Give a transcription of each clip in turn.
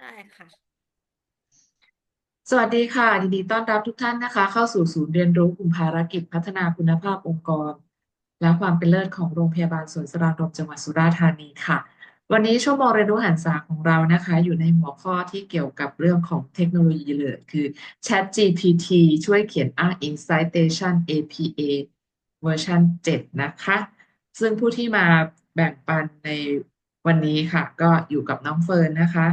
ได้ค่ะ สวัสดีค่ะยินดีต้อนรับทุกท่านนะคะ เข้าสู่ศูนย์เรียนรู้กลุ่มภารกิจพัฒนาคุณภาพองค์กร และความเป็นเลิศของโรงพยาบาลสวนสรานรมจังหวัดสุราษฎร์ธานีค่ะ วันนี้ชั่วโมงเรียนรู้หันษาของเรานะคะ อยู่ในหัวข้อที่เกี่ยวกับเรื่องของเทคโนโลยีเลยคือ ChatGPT ช่วยเขียนอ้างอิง Citation APA เวอร์ชัน7นะคะ ซึ่งผู้ที่มาแบ่งปันในวันนี้ค่ะ ก็อยู่กับน้องเฟิร์นนะคะ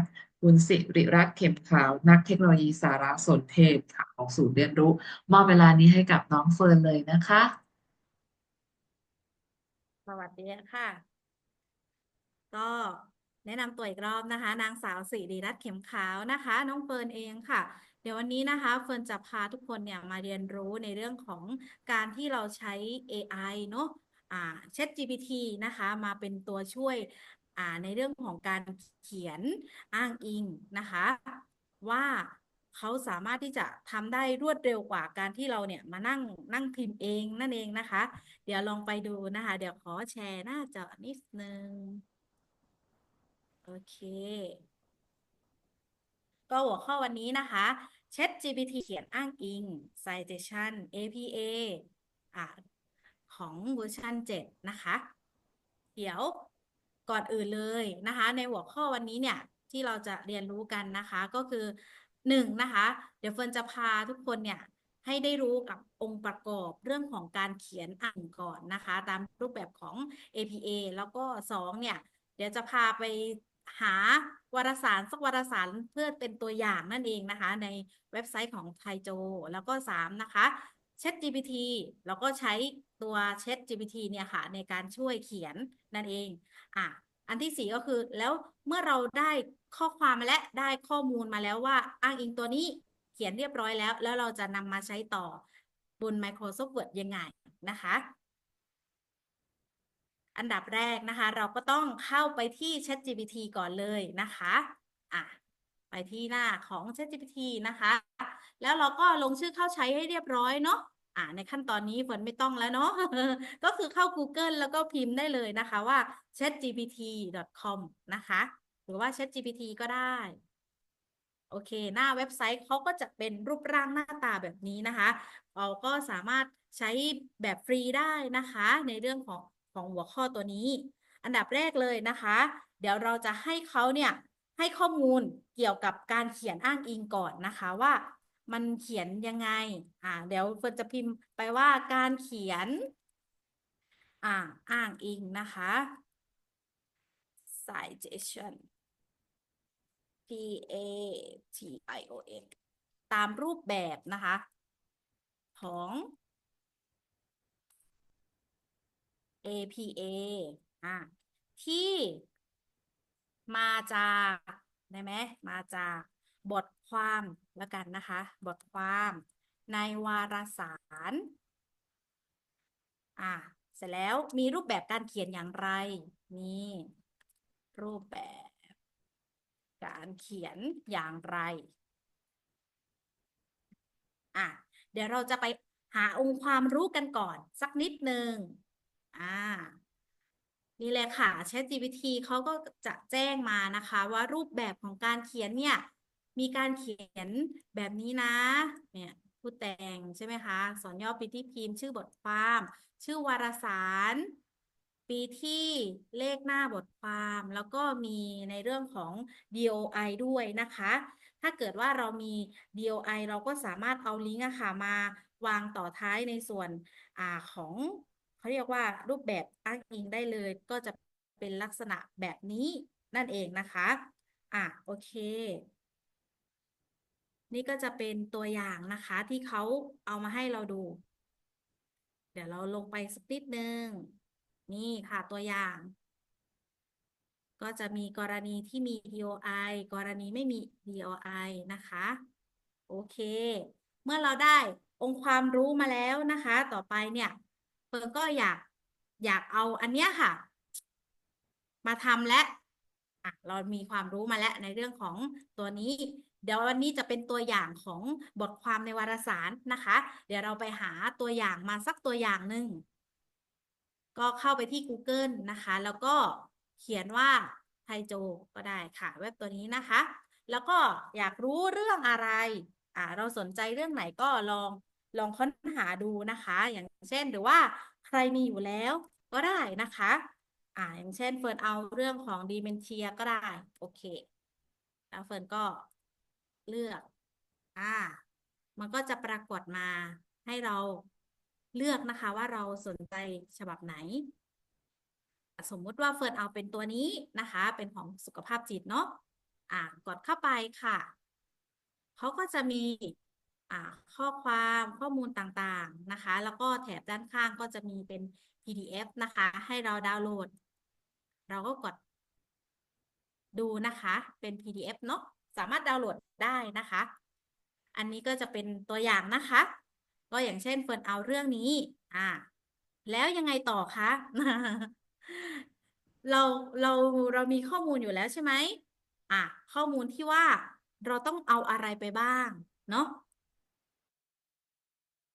คุณสิริรักษ์เข็มขาว นักเทคโนโลยีสารสนเทศค่ะของศูนย์เรียนรู้ มอบเวลานี้ให้กับน้องเฟิร์นเลยนะคะ สวัสดีค่ะ ก็แนะนำตัวอีกรอบนะคะ นางสาวสิริรัตน์เข็มขาวนะคะ น้องเฟิร์นเองค่ะ เดี๋ยววันนี้นะคะเฟิร์นจะพาทุกคนเนี่ยมาเรียนรู้ในเรื่องของการที่เราใช้ AI เนอะ อ่า ChatGPT นะคะ มาเป็นตัวช่วย ในเรื่องของการเขียนอ้างอิงนะคะ ว่าเขาสามารถที่จะทำได้รวดเร็วกว่าการที่เราเนี่ยมานั่งนั่งพิมพ์เองนั่นเองนะคะ เดี๋ยวลองไปดูนะคะ เดี๋ยวขอแชร์หน้าจอนิดนึงโอเค ก็หัวข้อวันนี้นะคะ ChatGPT เขียนอ้างอิง Citation APA อะของเวอร์ชัน7นะคะ เดี๋ยว ก่อนอื่นเลยนะคะ ในหัวข้อวันนี้เนี่ยที่เราจะเรียนรู้กันนะคะ ก็คือหนึ่งนะคะ เดี๋ยวเฟิร์นจะพาทุกคนเนี่ยให้ได้รู้กับองค์ประกอบเรื่องของการเขียนอ่านก่อนนะคะ ตามรูปแบบของ APA แล้วก็สองเนี่ยเดี๋ยวจะพาไปหาวารสารสักวารสารเพื่อเป็นตัวอย่างนั่นเองนะคะ ในเว็บไซต์ของไทโจ แล้วก็สามนะคะ ChatGPT แล้วก็ใช้ตัว ChatGPT เนี่ยค่ะในการช่วยเขียน นั่นเอง อะอันที่สี่ก็คือ แล้วเมื่อเราได้ข้อความมาและได้ข้อมูลมาแล้วว่า อ้างอิงตัวนี้เขียนเรียบร้อยแล้ว แล้วเราจะนำมาใช้ต่อบน Microsoft Word ยังไงนะคะ อันดับแรกนะคะ เราก็ต้องเข้าไปที่ ChatGPT ก่อนเลยนะคะอะไปที่หน้าของ ChatGPT นะคะ แล้วเราก็ลงชื่อเข้าใช้ให้เรียบร้อยเนาะ อ่าในขั้นตอนนี้ฝนไม่ต้องแล้วเนาะก็คือเข้า Google แล้วก็พิมพ์ได้เลยนะคะว่า chatgpt.com นะคะ หรือว่า ChatGPT ก็ได้ โอเค หน้าเว็บไซต์เขาก็จะเป็นรูปร่างหน้าตาแบบนี้นะคะเราก็สามารถใช้แบบฟรีได้นะคะ ในเรื่องของของหัวข้อตัวนี้ อันดับแรกเลยนะคะ เดี๋ยวเราจะให้เขาเนี่ยให้ข้อมูลเกี่ยวกับการเขียนอ้างอิงก่อนนะคะว่า มันเขียนยังไง อ่า เดี๋ยวเฟิร์นจะพิมพ์ไปว่าการเขียน อ่า อ้างอิงนะคะ citation P A T I O N ตามรูปแบบนะคะ ของ APA อะที่มาจาก ได้ไหม มาจาก บทความแล้วกันนะคะ บทความในวารสาร อะเสร็จแล้วมีรูปแบบการเขียนอย่างไร นี่รูปแบบ การเขียนอย่างไรอะเดี๋ยวเราจะไปหาองค์ความรู้กันก่อนสักนิดหนึ่งอ่านี่แหละค่ะ ChatGPT เขาก็จะแจ้งมานะคะ ว่ารูปแบบของการเขียนเนี่ย มีการเขียนแบบนี้นะ เนี่ยผู้แต่งใช่ไหมคะ สอนย่อปีที่พิมพ์ ชื่อบทความ ชื่อวารสาร ปีที่เลขหน้าบทความ แล้วก็มีในเรื่องของ DOI ด้วยนะคะ ถ้าเกิดว่าเรามี DOI เราก็สามารถเอาลิงก์อะค่ะมาวางต่อท้ายในส่วนอ่าของเขาเรียกว่ารูปแบบอ้างอิงได้เลย ก็จะเป็นลักษณะแบบนี้นั่นเองนะคะ อะโอเค นี่ก็จะเป็นตัวอย่างนะคะที่เขาเอามาให้เราดู เดี๋ยวเราลงไปสักนิดนึง นี่ค่ะตัวอย่าง ก็จะมีกรณีที่มี DOI กรณีไม่มี DOI นะคะ โอเค เมื่อเราได้องค์ความรู้มาแล้วนะคะ ต่อไปเนี่ยเฟิร์นก็อยากอยากเอาอันเนี้ยค่ะ มาทำและอะเรามีความรู้มาแล้วในเรื่องของตัวนี้ เดี๋ยววันนี้จะเป็นตัวอย่างของบทความในวารสารนะคะ เดี๋ยวเราไปหาตัวอย่างมาสักตัวอย่างหนึ่งก็เข้าไปที่ Google นะคะ แล้วก็เขียนว่าไทโจก็ได้ค่ะ เว็บตัวนี้นะคะ แล้วก็อยากรู้เรื่องอะไรอ่าเราสนใจเรื่องไหนก็ลองลองค้นหาดูนะคะ อย่างเช่นหรือว่าใครมีอยู่แล้วก็ได้นะคะอ่าอย่างเช่นเฟิร์นเอาเรื่องของดีเมนเทียก็ได้ โอเค แล้วเฟิร์นก็ เลือก อ่า มันก็จะปรากฏมาให้เราเลือกนะคะว่าเราสนใจฉบับไหน สมมุติว่าเฟิร์นเอาเป็นตัวนี้นะคะ เป็นของสุขภาพจิตเนาะอ่ากดเข้าไปค่ะเขาก็จะมีอ่าข้อความข้อมูลต่างๆนะคะ แล้วก็แถบด้านข้างก็จะมีเป็น PDF นะคะ ให้เราดาวน์โหลด เราก็กดดูนะคะเป็น PDF เนาะ สามารถดาวน์โหลดได้นะคะ อันนี้ก็จะเป็นตัวอย่างนะคะ ก็อย่างเช่นเฟิร์นเอาเรื่องนี้ อ่า แล้วยังไงต่อคะ เราเราเรามีข้อมูลอยู่แล้วใช่ไหมอะข้อมูลที่ว่าเราต้องเอาอะไรไปบ้าง เนาะ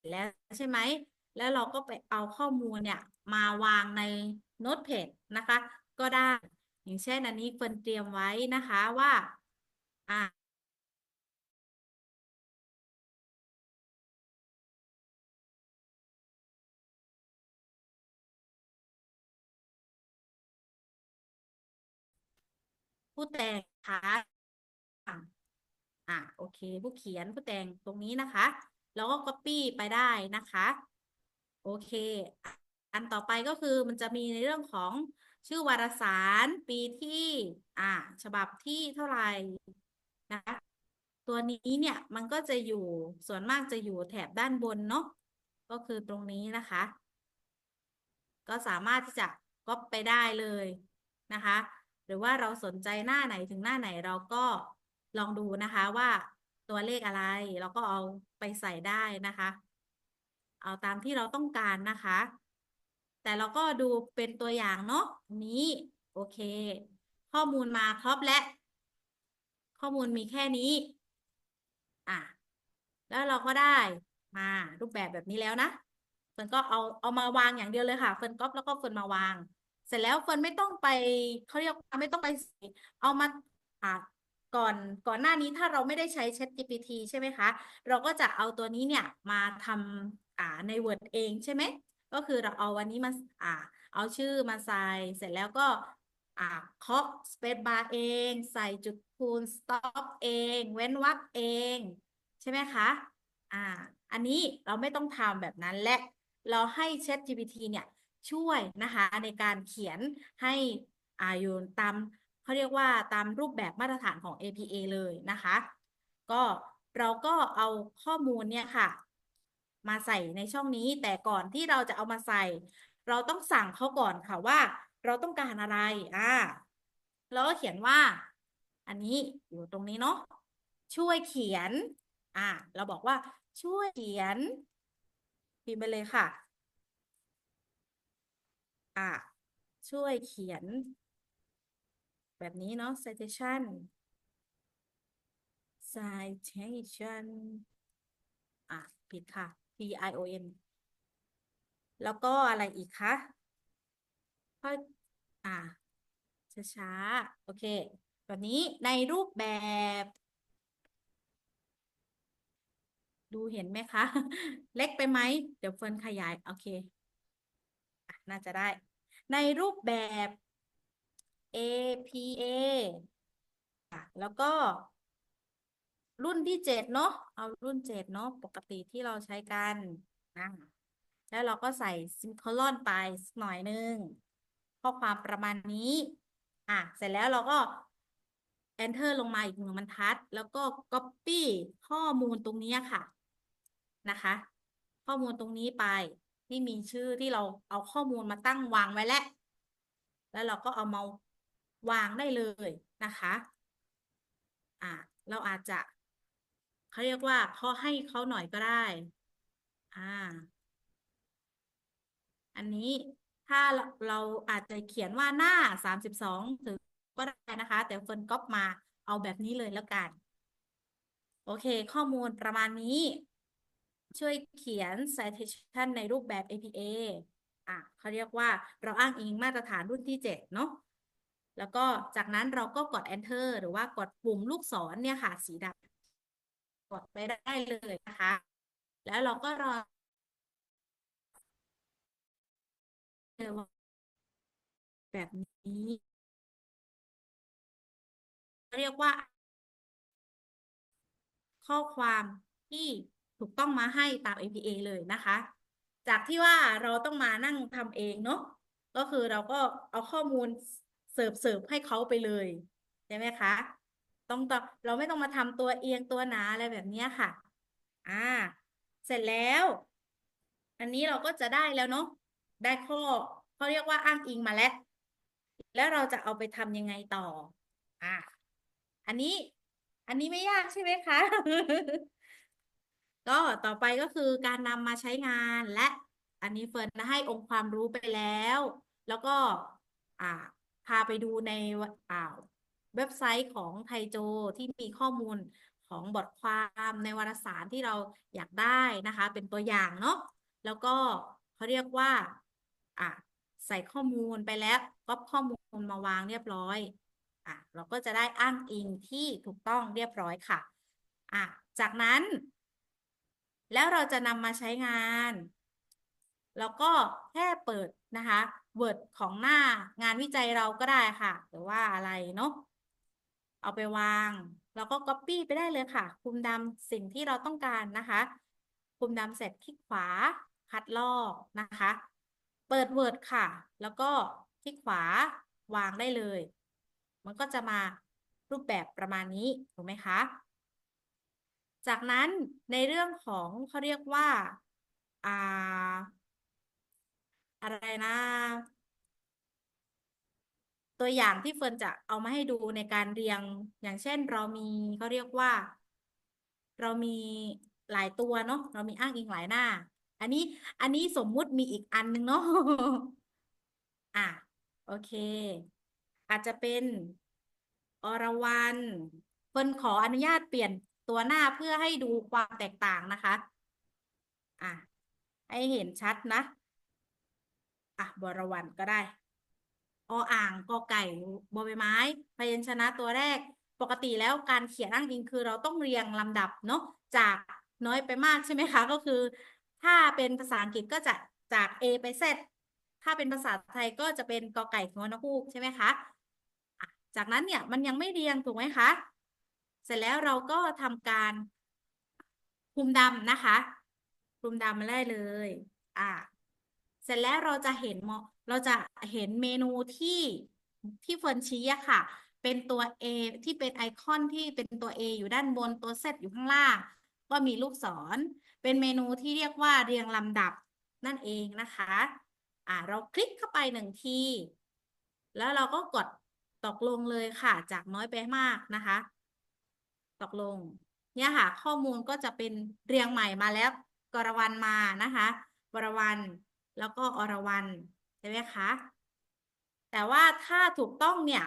แล้วใช่ไหม แล้วเราก็ไปเอาข้อมูลเนี่ย มาวางในโน้ตเพจนะคะ ก็ได้ อย่างเช่นอันนี้เฟิร์นเตรียมไว้นะคะว่า อ่าผู้แต่งค่ะอะอะโอเค ผู้เขียนผู้แต่งตรงนี้นะคะ แล้วก็ copy ไปได้นะคะ โอเค อันต่อไปก็คือมันจะมีในเรื่องของชื่อวารสารปีที่ อ่า ฉบับที่เท่าไหร่ นะคะตัวนี้เนี่ยมันก็จะอยู่ส่วนมากจะอยู่แถบด้านบนเนาะก็คือตรงนี้นะคะ ก็สามารถที่จะก๊อปไปได้เลยนะคะ หรือว่าเราสนใจหน้าไหนถึงหน้าไหนเราก็ลองดูนะคะว่าตัวเลขอะไรเราก็เอาไปใส่ได้นะคะ เอาตามที่เราต้องการนะคะ แต่เราก็ดูเป็นตัวอย่างเนาะนี้ โอเค ข้อมูลมาครบและ ข้อมูลมีแค่นี้ อะ แล้วเราก็ได้มารูปแบบแบบนี้แล้วนะเฟิร์นก็เอาเอามาวางอย่างเดียวเลยค่ะเฟิร์นก๊อปแล้วก็เฟิร์นมาวาง เสร็จแล้วเฟิร์นไม่ต้องไปเขาเรียกว่าไม่ต้องไปเอามาอ่าก่อนก่อนหน้านี้ถ้าเราไม่ได้ใช้ ChatGPT ใช่ไหมคะ เราก็จะเอาตัวนี้เนี่ยมาทำอ่าใน Word เองใช่ไหม ก็คือเราเอาวันนี้มาอ่า เอาชื่อมาใส่เสร็จแล้วก็ อ่าเคาะ space bar เอง ใส่จุดคูณ stop เอง เว้นวรรคเอง ใช่ไหมคะอ่าอันนี้เราไม่ต้องทำแบบนั้นและเราให้ ChatGPT เนี่ยช่วยนะคะในการเขียนให้อ่าอยู่ตามเขาเรียกว่าตามรูปแบบมาตรฐานของ APA เลยนะคะ ก็เราก็เอาข้อมูลเนี่ยค่ะ มาใส่ในช่องนี้แต่ก่อนที่เราจะเอามาใส่ เราต้องสั่งเขาก่อนค่ะว่า เราต้องการอะไร อ่าเราก็เขียนว่า อันนี้อยู่ตรงนี้เนาะ ช่วยเขียน อ่า เราบอกว่าช่วยเขียน พิมพ์ไปเลยค่ะ อ่า ช่วยเขียน แบบนี้เนาะ citation citation อะ ผิดค่ะ P I O N แล้วก็อะไรอีกคะ ค่อยอ่าช้าๆโอเคแบบนี้ในรูปแบบ ดูเห็นไหมคะ เล็กไปไหม เดี๋ยวเฟิร์นขยาย โอเคน่าจะได้ ในรูปแบบ APA แล้วก็รุ่นที่เจ็ดเนาะ เอารุ่นเจ็ดเนาะ ปกติที่เราใช้กันนะแล้วเราก็ใส่ซิมโคลอนไปหน่อยนึง ข้อความประมาณนี้ อะ เสร็จแล้วเราก็ enter ลงมาอีกหนึ่งบรรทัด แล้วก็ copy ข้อมูลตรงนี้ค่ะ นะคะ ข้อมูลตรงนี้ไปที่มีชื่อที่เราเอาข้อมูลมาตั้งวางไว้แล้ว แล้วเราก็เอามาวางได้เลยนะคะ อ่าเราอาจจะเขาเรียกว่าเขาให้เขาหน่อยก็ได้ อ่า อันนี้ ถ้าเราอาจจะเขียนว่าหน้าสามสิบสองถึงก็ได้นะคะ แต่เฟิร์นก๊อปมาเอาแบบนี้เลยแล้วกัน โอเค ข้อมูลประมาณนี้ ช่วยเขียน citation ในรูปแบบ APA อะเขาเรียกว่าเราอ้างอิงมาตรฐานรุ่นที่ 7 เนาะแล้วก็จากนั้นเราก็กด enter หรือว่ากดปุ่มลูกศรเนี่ยค่ะ สีดำกดไปได้เลยนะคะ แล้วเราก็รอ แบบนี้ เรียกว่า ข้อความที่ถูกต้องมาให้ตาม APA เลยนะคะ จากที่ว่าเราต้องมานั่งทำเองเนาะก็คือเราก็เอาข้อมูลเสิร์ฟเสิร์ฟให้เขาไปเลยใช่ไหมคะต้องต่อเราไม่ต้องมาทำตัวเอียงตัวหนาอะไรแบบนี้ค่ะ อ่า เสร็จแล้ว อันนี้เราก็จะได้แล้วเนาะ ได้ข้อเขาเรียกว่าอ้างอิงมาแล้ว แล้วเราจะเอาไปทำยังไงต่อ อ่าอันนี้ อันนี้ไม่ยากใช่ไหมคะ ก็ต่อไปก็คือการนำมาใช้งานและ อันนี้เฟิร์นให้องค์ความรู้ไปแล้ว แล้วก็อ่าพาไปดูในอ่าเว็บไซต์ของไทโจที่มีข้อมูลของบทความในวารสารที่เราอยากได้นะคะ เป็นตัวอย่างเนาะแล้วก็เขาเรียกว่า อ่าใส่ข้อมูลไปแล้วก๊อปข้อมูลมาวางเรียบร้อยอะเราก็จะได้อ้างอิงที่ถูกต้องเรียบร้อยค่ะอะจากนั้น แล้วเราจะนำมาใช้งาน แล้วก็แค่เปิดนะคะ Word ของหน้างานวิจัยเราก็ได้ค่ะ หรือว่าอะไรเนาะเอาไปวาง แล้วก็ Copy ไปได้เลยค่ะ คุมดำสิ่งที่เราต้องการนะคะ คุมดำเสร็จคลิกขวาคัดลอกนะคะ เปิด Word ค่ะ แล้วก็คลิกขวาวางได้เลย มันก็จะมารูปแบบประมาณนี้ ถูกไหมคะ จากนั้นในเรื่องของเขาเรียกว่าอ่าอะไรนะ ตัวอย่างที่เฟิร์นจะเอามาให้ดูในการเรียงอย่างเช่นเรามีเขาเรียกว่า เรามีหลายตัวเนาะเรามีอ้างอิงหลายหน้า อันนี้อันนี้สมมุติมีอีกอันหนึ่งเนาะอะโอเค อาจจะเป็นอรวรรณเฟิร์นขออนุญาตเปลี่ยนตัวหน้าเพื่อให้ดูความแตกต่างนะคะ อะ ให้เห็นชัดนะ อะบรวรรณก็ได้ออ่างกอไก่บอใบไม้ พยัญชนะตัวแรก ปกติแล้วการเขียนอ้างอิงคือเราต้องเรียงลำดับเนาะจากน้อยไปมากใช่ไหมคะ ก็คือ ถ้าเป็นภาษาอังกฤษก็จะจาก A ไป Z ถ้าเป็นภาษาไทยก็จะเป็นกอไก่งอนฮูกใช่ไหมคะ จากนั้นเนี่ยมันยังไม่เรียงถูกไหมคะ เสร็จแล้วเราก็ทำการคลุมดำนะคะคลุมดำมาได้เลย อะเสร็จแล้วเราจะเห็นเราจะเห็นเมนูที่ที่เฟิร์นชี้อะค่ะ เป็นตัว A ที่เป็นไอคอนที่เป็นตัว A อยู่ด้านบนตัว Z อยู่ข้างล่าง ก็มีลูกศร เป็นเมนูที่เรียกว่าเรียงลำดับนั่นเองนะคะ อ่า เราคลิกเข้าไปหนึ่งที แล้วเราก็กดตกลงเลยค่ะ จากน้อยไปมากนะคะ ตกลง เนี่ยค่ะ ข้อมูลก็จะเป็นเรียงใหม่มาแล้ว กรวรรณมานะคะวรวรรณแล้วก็อรวรรณใช่ไหมคะ แต่ว่าถ้าถูกต้องเนี่ย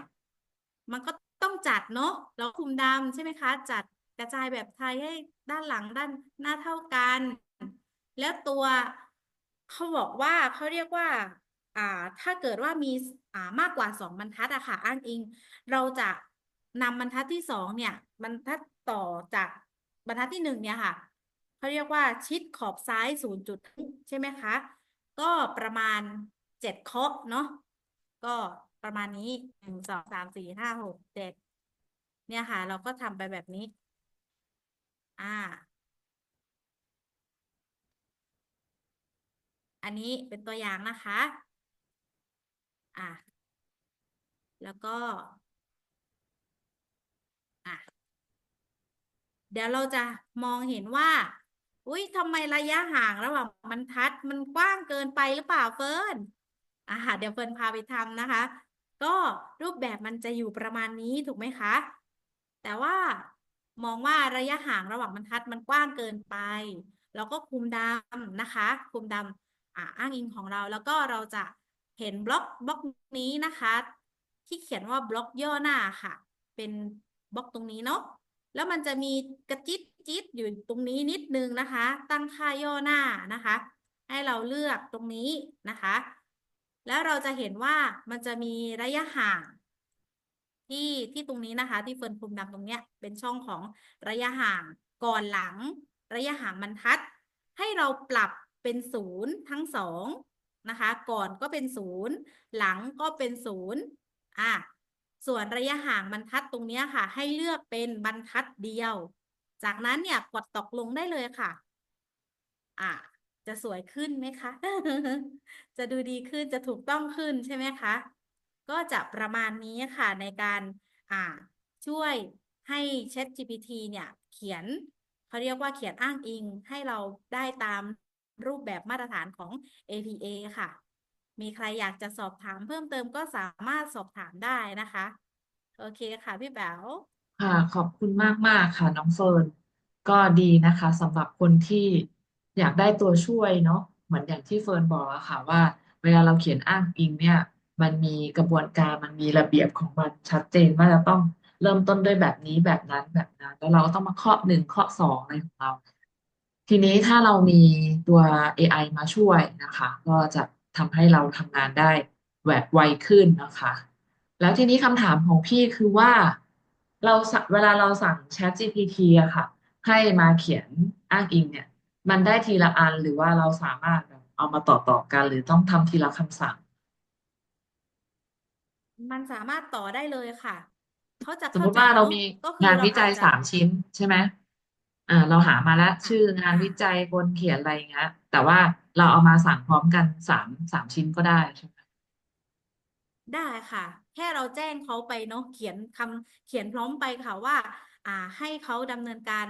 มันก็ต้องจัดเนาะ เราคุมดำใช่ไหมคะ จัด กระจายแบบไทยให้ด้านหลังด้านหน้าเท่ากัน แล้วตัวเขาบอกว่าเขาเรียกว่าอ่าถ้าเกิดว่ามีอ่ามากกว่าสองบรรทัดอะค่ะอ้างอิง เราจะนำบรรทัดที่สองเนี่ยบรรทัดต่อจากบรรทัดที่หนึ่งเนี่ยค่ะเขาเรียกว่าชิดขอบซ้ายศูนย์จุดใช่ไหมคะก็ประมาณเจ็ดเคาะเนาะก็ประมาณนี้หนึ่งสองสามสี่ห้าหกเจ็ดเนี่ยค่ะ เราก็ทำไปแบบนี้ อ่า อันนี้เป็นตัวอย่างนะคะ อะแล้วก็ อะเดี๋ยวเราจะมองเห็นว่า อุ้ยทำไมระยะห่างระหว่างบรรทัดมันกว้างเกินไปหรือเปล่าเฟิร์นอ่าเดี๋ยวเฟิร์นพาไปทำนะคะ ก็รูปแบบมันจะอยู่ประมาณนี้ถูกไหมคะ แต่ว่า มองว่าระยะห่างระหว่างบรรทัดมันกว้างเกินไปเราก็คุมดำนะคะคุมดำอ่าอ้างอิงของเรา แล้วก็เราจะเห็นบล็อกบล็อกนี้นะคะ ที่เขียนว่าบล็อกย่อหน้าค่ะ เป็นบล็อกตรงนี้เนาะแล้วมันจะมีกระจิตจิตอยู่ตรงนี้นิดนึงนะคะ ตั้งค่าย่อหน้านะคะ ให้เราเลือกตรงนี้นะคะ แล้วเราจะเห็นว่ามันจะมีระยะห่าง ที่ที่ตรงนี้นะคะที่เฟิร์นคลุมดำตรงเนี้ยเป็นช่องของระยะห่างก่อนหลัง ระยะห่างบรรทัด ให้เราปรับเป็นศูนย์ทั้งสองนะคะ ก่อนก็เป็นศูนย์หลังก็เป็นศูนย์อะส่วนระยะห่างบรรทัดตรงนี้ค่ะ ให้เลือกเป็นบรรทัดเดียว จากนั้นเนี่ยกดตกลงได้เลยค่ะ อะจะสวยขึ้นไหมคะ จะดูดีขึ้นจะถูกต้องขึ้นใช่ไหมคะ ก็จะประมาณนี้ค่ะในการอ่าช่วยให้ ChatGPT เนี่ยเขียนเขาเรียกว่าเขียนอ้างอิงให้เราได้ตามรูปแบบมาตรฐานของ APA ค่ะ มีใครอยากจะสอบถามเพิ่มเติมก็สามารถสอบถามได้นะคะ โอเคค่ะพี่แป๋วค่ะขอบคุณมากมากค่ะน้องเฟิร์นก็ดีนะคะสำหรับคนที่อยากได้ตัวช่วยเนาะเหมือนอย่างที่เฟิร์นบอกอะค่ะว่า เวลาเราเขียนอ้างอิงเนี่ย มันมีกระบวนการมันมีระเบียบของมันชัดเจนว่าจะต้องเริ่มต้นด้วยแบบนี้แบบนั้นแบบนั้น แล้วเราก็ต้องมาเคาะหนึ่งเคาะสองอะไรของเรา ทีนี้ถ้าเรามีตัว AI มาช่วยนะคะ ก็จะทำให้เราทำงานได้แหวกไวขึ้นนะคะ แล้วทีนี้คำถามของพี่คือว่าเราเวลาเราสั่ง ChatGPT อะค่ะ ให้มาเขียนอ้างอิงเนี่ย มันได้ทีละอันหรือว่าเราสามารถเอามาต่อต่อกัน หรือต้องทำทีละคำสั่ง มันสามารถต่อได้เลยค่ะ เขาจะสมเข้ามติใจว่าเราเนาะมีก็คืองานเราวิจัอาจยจะ สามชิ้นใช่ไหมอ่า เราหามาแล้วอะชื่องานอะวิจัยคนเขียนอะไรอย่างเงี้ย แต่ว่าเราเอามาสั่งพร้อมกันสามสามชิ้นก็ได้ใช่ไหมได้ค่ะ แค่เราแจ้งเขาไปเนาะเขียนคำเขียนพร้อมไปค่ะว่า อ่า ให้เขาดำเนินการ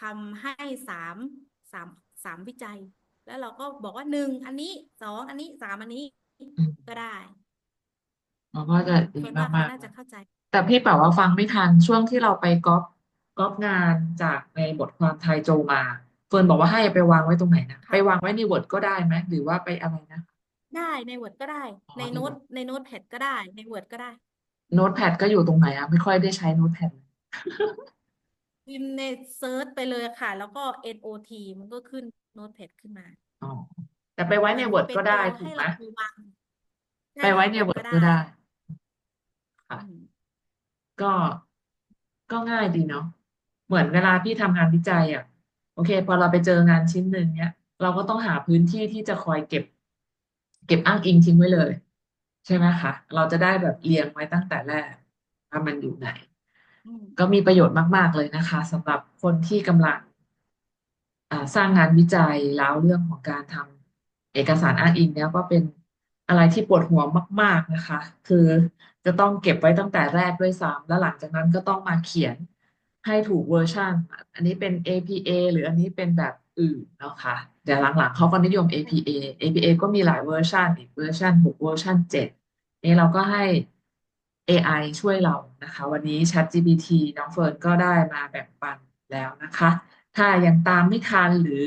ทำให้สามสามสามวิจัย แล้วเราก็บอกว่าหนึ่งอันนี้สองอันนี้สามอันนี้อืมก็ได้ มันก็จะดีเฟิร์นว่าเขามากๆน่าเลจะยเข้าใจ แต่พี่เป๋าว่าฟังไม่ทันช่วงที่เราไปก๊อปก๊อปงานจากในบทความไทยโจมา เฟิร์นบอกว่าให้ไปวางไว้ตรงไหนนะไปค่ะ วางไว้ใน Word ก็ได้ไหมหรือว่าไปอะไรนะได้ใน Word ก็ได้ อ๋อในใน โน้ต Word ในโน้ตแพดก็ได้ ใน Word ก็ได้ โน้ตแพดก็อยู่ตรงไหนอะไม่ค่อยได้ใช้โน้ตแพดเลยพิมพ์ในเซิร์ชไปเลยค่ะ แล้วก็ NOT มันก็ขึ้นโน้ตแพดขึ้นมา อ๋อแต่ไปไว้เหมืในอน Word เป็นก็ตัได้วถูให้กไหมเราไปวางได้ไปไว้ค่ะใน Word Word ก็ก็ได้ได้ ค่ะอืมก็ก็ง่ายดีเนาะเหมือนเวลาพี่ทำงานวิจัยอะ โอเค พอเราไปเจองานชิ้นหนึ่งเนี้ย เราก็ต้องหาพื้นที่ที่จะคอยเก็บ เก็บอ้างอิงทิ้งไว้เลย ใช่ไหมคะเราจะได้แบบเรียงไว้ตั้งแต่แรกว่ามันอยู่ไหน อืมก็มีประโยชน์มาก ๆ เลยนะคะสำหรับคนที่กำลังอ่าสร้างงานวิจัยแล้วเรื่องของการทำเอกสารอ้างอิงเนี่ยก็เป็นอะไรที่ปวดหัวมาก ๆนะคะ คือ จะต้องเก็บไว้ตั้งแต่แรกด้วยซ้ำแล้วหลังจากนั้นก็ต้องมาเขียนให้ถูกเวอร์ชันอันนี้เป็น APA หรืออันนี้เป็นแบบอื่นเนาะคะเดี๋ยวหลังๆเขาก็นิยม APA APA ก็มีหลายเวอร์ชันอีกเวอร์ชัน6เวอร์ชัน7นี่เราก็ให้ AI ช่วยเรานะคะ วันนี้ ChatGPT น้องเฟิร์นก็ได้มาแบ่งปันแล้วนะคะ ถ้ายังตามไม่ทันหรือ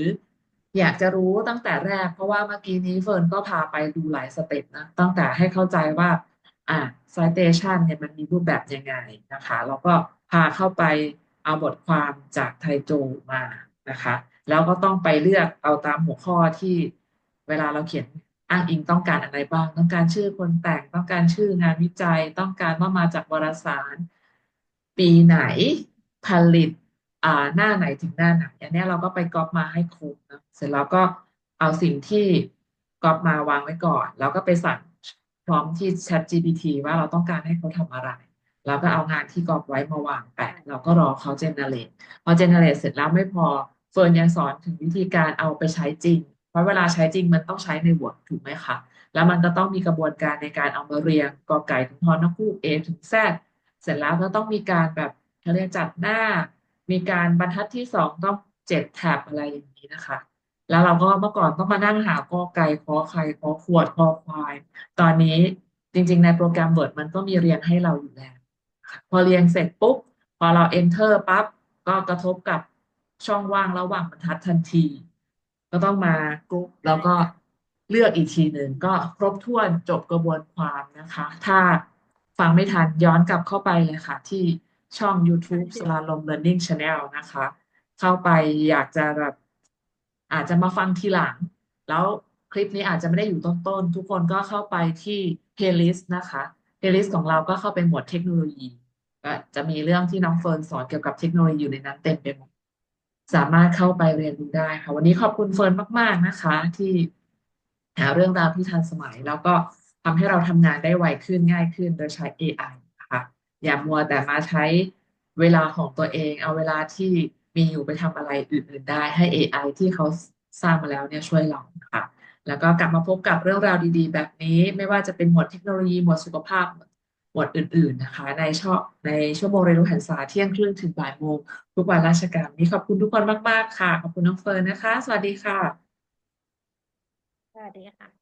อยากจะรู้ตั้งแต่แรก เพราะว่าเมื่อกี้นี้เฟิร์นก็พาไปดูหลายสเต็ปนะ ตั้งแต่ให้เข้าใจว่า อ่า citation เนี่ยมันมีรูปแบบยังไงนะคะ แล้วก็พาเข้าไปเอาบทความจากไทโจมานะคะ แล้วก็ต้องไปเลือกเอาตามหัวข้อที่เวลาเราเขียนอ้างอิงต้องการอะไรบ้าง ต้องการชื่อคนแต่งต้องการชื่องานวิจัย ต้องการว่ามาจากวารสาร ปีไหนผลิตอ่าหน้าไหนถึงหน้าไหนอันนี้เราก็ไปก๊อปมาให้ครบนะเสร็จแล้วก็เอาสิ่งที่ก๊อปมาวางไว้ก่อน แล้วก็ไปสั่ง พร้อมที่ ChatGPT ว่าเราต้องการให้เขาทำอะไรแล้วก็เอางานที่ก๊อปไว้มาวางแปะ เราก็รอเขาเจเนเรตพอเจเนเรตเสร็จแล้วไม่พอเฟิร์นยังสอนถึงวิธีการเอาไปใช้จริง เพราะเวลาใช้จริงมันต้องใช้ใน Word ถูกไหมคะแล้วมันก็ต้องมีกระบวนการในการเอามาเรียงกอไก่ถึงฮอนกูก A ถึง Z เสร็จแล้วก็ต้องมีการแบบเขาเรียกจัดหน้า มีการบรรทัดที่สองต้องเจ็ดแท็บอะไรอย่างนี้นะคะ แล้วเราก็เมื่อก่อนต้องมานั่งหากอไก่ขอไข่ขอขวดคอควาย ตอนนี้จริง ๆ ในโปรแกรม Word มันก็มีเรียงให้เราอยู่แล้ว พอเรียงเสร็จปุ๊บ พอเรา enter ปั๊บก็กระทบกับช่องว่างระหว่างบรรทัดทันที ก็ต้องมากรุ๊ปแล้วก็เลือกอีกทีหนึ่งก็ครบถ้วนจบกระบวนความนะคะ ถ้าฟังไม่ทันย้อนกลับเข้าไปเลยค่ะ ที่ช่อง YouTube สลาลม Learning Channel นะคะ เข้าไปอยากจะแบบ อาจจะมาฟังทีหลัง แล้วคลิปนี้อาจจะไม่ได้อยู่ต้นๆ ทุกคนก็เข้าไปที่ playlist นะคะ playlist ของเราก็เข้าไปหมวดเทคโนโลยีก็จะมีเรื่องที่น้องเฟิร์นสอนเกี่ยวกับเทคโนโลยีอยู่ในนั้นเต็มไปหมดสามารถเข้าไปเรียนรู้ได้ค่ะ วันนี้ขอบคุณเฟิร์นมาก ๆ นะคะ ที่หาเรื่องราวที่ทันสมัย แล้วก็ทำให้เราทำงานได้ไวขึ้นง่ายขึ้นโดยใช้ AI นะคะอย่ามัวแต่มาใช้เวลาของตัวเอง เอาเวลาที่ มีอยู่ไปทำอะไรอื่นๆได้ให้ AI ที่เขาสร้างมาแล้วเนี่ยช่วยเรานะคะแล้วก็กลับมาพบกับเรื่องราวดีๆ แบบนี้ไม่ว่าจะเป็นหมวดเทคโนโลยีหมวดสุขภาพหมวดอื่น ๆนะคะ ในช่วงในชั่วโมงเรียนรู้หันษาเที่ยงครึ่งถึงบ่ายโมงทุกวันราชการนี้ขอบคุณทุกคนมาก ๆ ค่ะ ขอบคุณน้องเฟิร์นนะคะ สวัสดีค่ะ สวัสดีค่ะ